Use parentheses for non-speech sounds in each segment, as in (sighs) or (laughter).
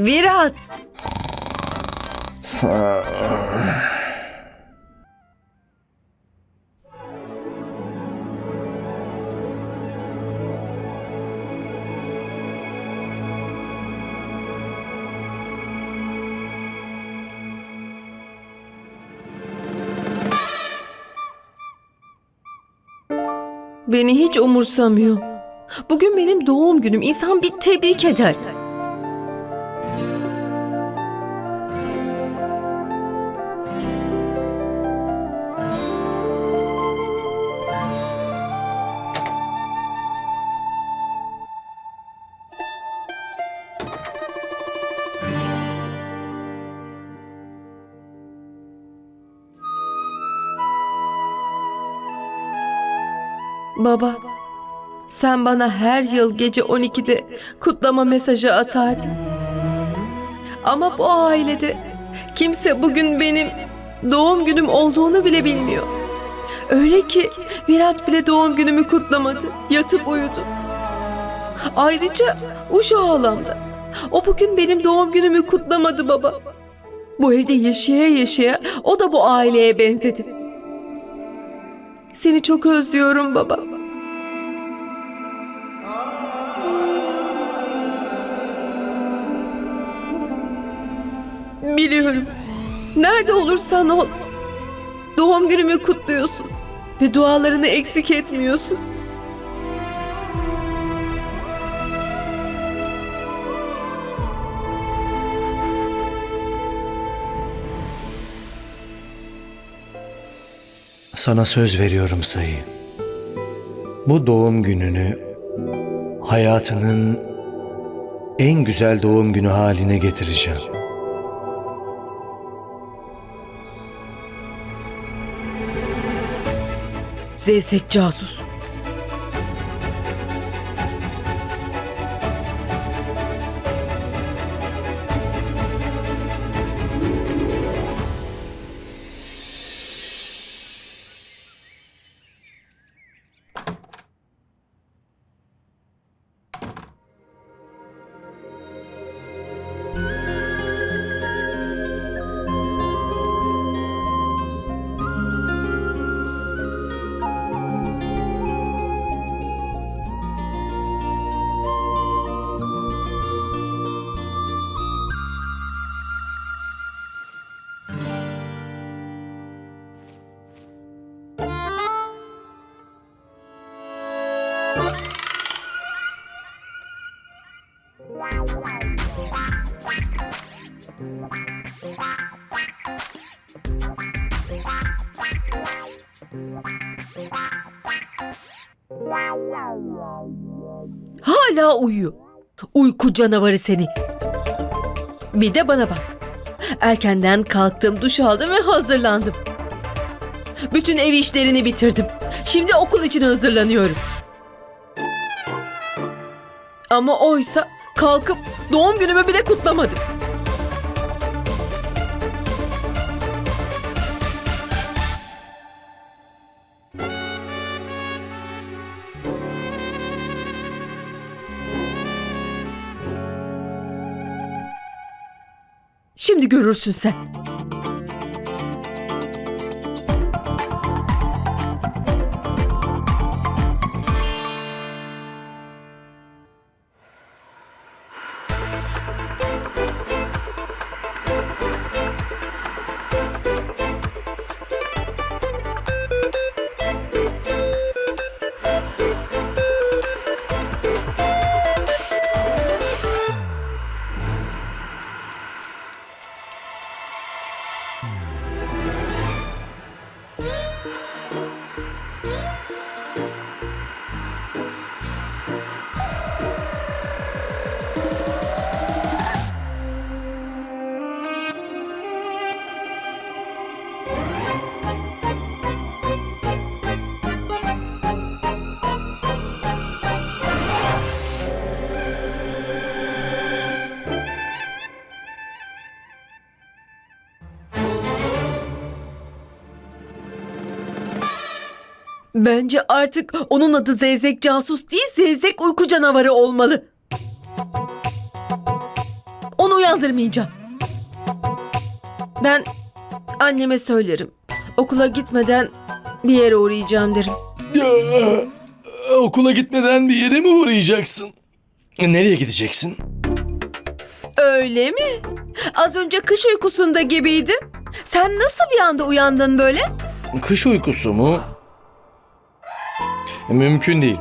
Virat. Beni hiç umursamıyor. Bugün benim doğum günüm. İnsan bir tebrik eder. Baba, sen bana her yıl gece 12'de kutlama mesajı atardın. Ama bu ailede kimse bugün benim doğum günüm olduğunu bile bilmiyor. Öyle ki Virat bile doğum günümü kutlamadı. Yatıp uyudu. Ayrıca Uşa halam da. O bugün benim doğum günümü kutlamadı baba. Bu evde yaşaya yaşaya o da bu aileye benzedi. Seni çok özlüyorum baba. Biliyorum. Nerede olursan ol. Doğum günümü kutluyorsun. Ve dualarını eksik etmiyorsun. Sana söz veriyorum Sayı. Bu doğum gününü hayatının en güzel doğum günü haline getireceğim. Zeysek casus. Hala uyuyor. Uyku canavarı seni. Bir de bana bak. Erkenden kalktım, duş aldım ve hazırlandım. Bütün ev işlerini bitirdim. Şimdi okul için hazırlanıyorum. Ama oysa kalkıp doğum günümü bile kutlamadım. Şimdi görürsün sen. Bence artık onun adı Zevzek casus değil, Zevzek uyku canavarı olmalı. Onu uyandırmayacağım. Ben anneme söylerim. Okula gitmeden bir yere uğrayacağım derim. Ya, okula gitmeden bir yere mi uğrayacaksın? Nereye gideceksin? Öyle mi? Az önce kış uykusunda gibiydin. Sen nasıl bir anda uyandın böyle? Kış uykusu mu? Mümkün değil.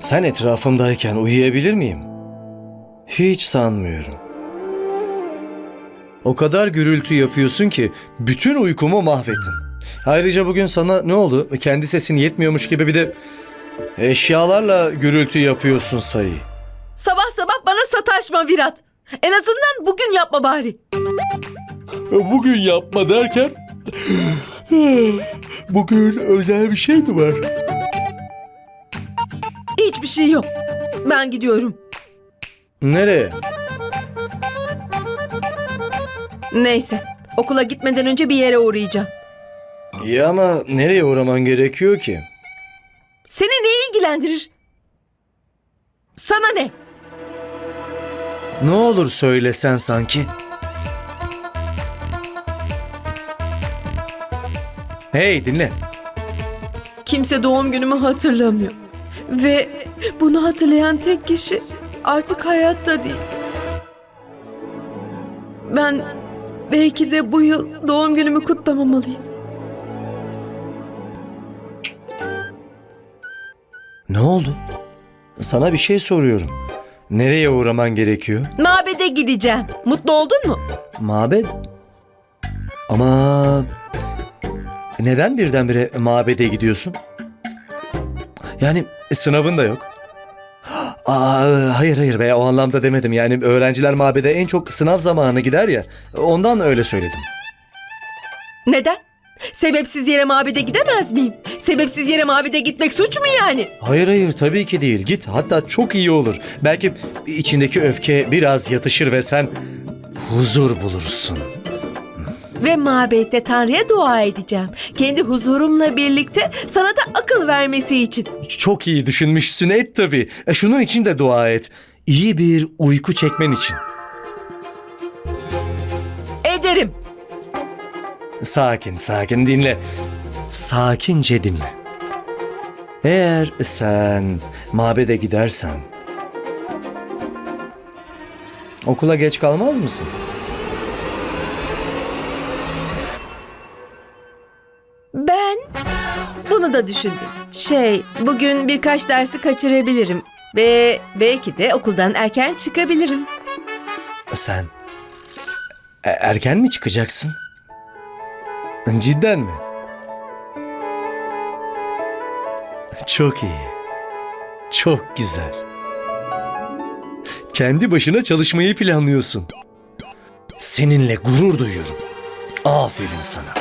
Sen etrafımdayken uyuyabilir miyim? Hiç sanmıyorum. O kadar gürültü yapıyorsun ki bütün uykumu mahvettin. Ayrıca bugün sana ne oldu? Kendi sesin yetmiyormuş gibi bir de eşyalarla gürültü yapıyorsun sayı. Sabah sabah bana sataşma Virat. En azından bugün yapma bari. Bugün yapma derken (sighs) bugün özel bir şey mi var? Hiçbir şey yok. Ben gidiyorum. Nereye? Neyse. Okula gitmeden önce bir yere uğrayacağım. İyi ama nereye uğraman gerekiyor ki? Seni ne ilgilendirir? Sana ne? Ne olur söylesen sanki. Hey dinle. Kimse doğum günümü hatırlamıyor. Ve bunu hatırlayan tek kişi artık hayatta değil. Ben belki de bu yıl doğum günümü kutlamamalıyım. Ne oldu? Sana bir şey soruyorum. Nereye uğraman gerekiyor? Mabede gideceğim. Mutlu oldun mu? Mabed. Ama neden birdenbire mabede gidiyorsun? Yani sınavın da yok. (gasps) Aa, hayır hayır be o anlamda demedim. Yani öğrenciler mabede en çok sınav zamanı gider ya. Ondan öyle söyledim. Neden? Sebepsiz yere mabede gidemez miyim? Sebepsiz yere mabede gitmek suç mu yani? Hayır hayır tabii ki değil. Git hatta çok iyi olur. Belki içindeki öfke biraz yatışır ve sen huzur bulursun. Ve mabette Tanrı'ya dua edeceğim. Kendi huzurumla birlikte sana da akıl vermesi için. Çok iyi düşünmüşsün et tabii. E, şunun için de dua et. İyi bir uyku çekmen için. Ederim. Sakin sakin dinle. Sakince dinle. Eğer sen mabede gidersen okula geç kalmaz mısın? Ben bunu da düşündüm. Şey, bugün birkaç dersi kaçırabilirim. Ve belki de okuldan erken çıkabilirim. Sen e- erken mi çıkacaksın? Cidden mi? Çok iyi. Çok güzel. Kendi başına çalışmayı planlıyorsun. Seninle gurur duyuyorum. Aferin sana.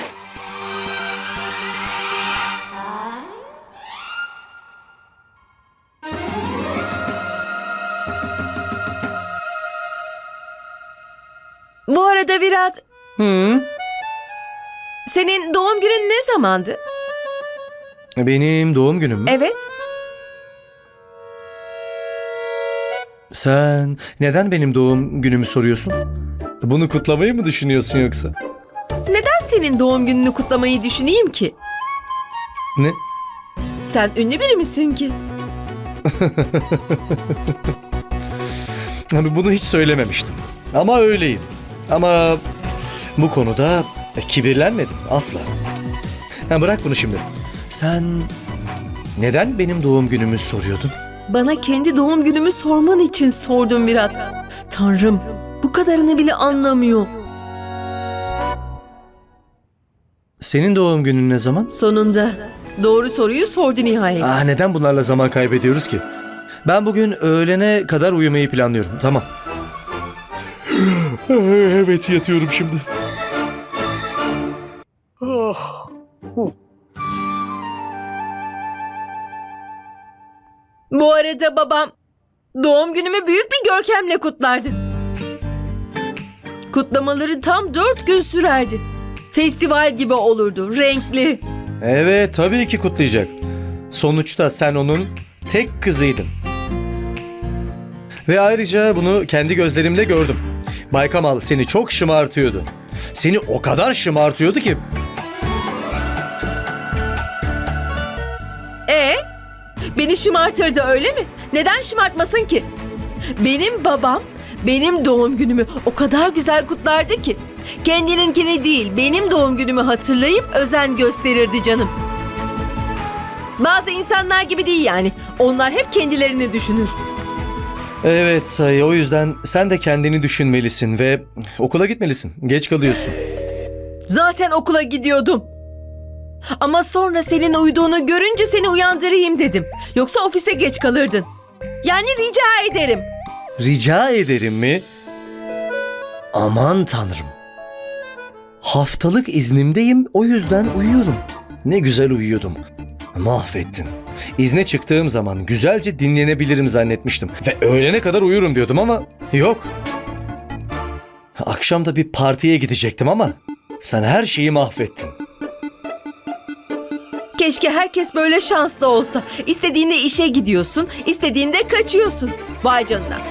Arada Virat, Hı? senin doğum günün ne zamandı? Benim doğum günüm mü? Evet. Sen neden benim doğum günümü soruyorsun? Bunu kutlamayı mı düşünüyorsun yoksa? Neden senin doğum gününü kutlamayı düşüneyim ki? Ne? Sen ünlü biri misin ki? (laughs) Hani bunu hiç söylememiştim. Ama öyleyim. Ama bu konuda kibirlenmedim asla. Ha, bırak bunu şimdi. Sen neden benim doğum günümü soruyordun? Bana kendi doğum günümü sorman için sordum Virat. Tanrım, bu kadarını bile anlamıyor. Senin doğum günün ne zaman? Sonunda doğru soruyu sordu nihayet. Ah neden bunlarla zaman kaybediyoruz ki? Ben bugün öğlene kadar uyumayı planlıyorum. Tamam. Evet yatıyorum şimdi. Bu arada babam doğum günümü büyük bir görkemle kutlardı. Kutlamaları tam dört gün sürerdi. Festival gibi olurdu, renkli. Evet tabii ki kutlayacak. Sonuçta sen onun tek kızıydın. Ve ayrıca bunu kendi gözlerimle gördüm. Bay Kamal seni çok şımartıyordu. Seni o kadar şımartıyordu ki E beni şımartırdı öyle mi? Neden şımartmasın ki? Benim babam benim doğum günümü o kadar güzel kutlardı ki. Kendininkini değil benim doğum günümü hatırlayıp özen gösterirdi canım. Bazı insanlar gibi değil yani. Onlar hep kendilerini düşünür. Evet Sayı o yüzden sen de kendini düşünmelisin ve okula gitmelisin. Geç kalıyorsun. Zaten okula gidiyordum. Ama sonra senin uyuduğunu görünce seni uyandırayım dedim. Yoksa ofise geç kalırdın. Yani rica ederim. Rica ederim mi? Aman tanrım. Haftalık iznimdeyim o yüzden uyuyorum. Ne güzel uyuyordum. Mahvettin. İzne çıktığım zaman güzelce dinlenebilirim zannetmiştim. Ve öğlene kadar uyurum diyordum ama yok. Akşam da bir partiye gidecektim ama sen her şeyi mahvettin. Keşke herkes böyle şanslı olsa. İstediğinde işe gidiyorsun, istediğinde kaçıyorsun. Vay canına.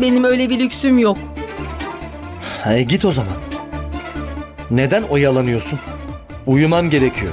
Benim öyle bir lüksüm yok. E, git o zaman. Neden oyalanıyorsun? Uyumam gerekiyor.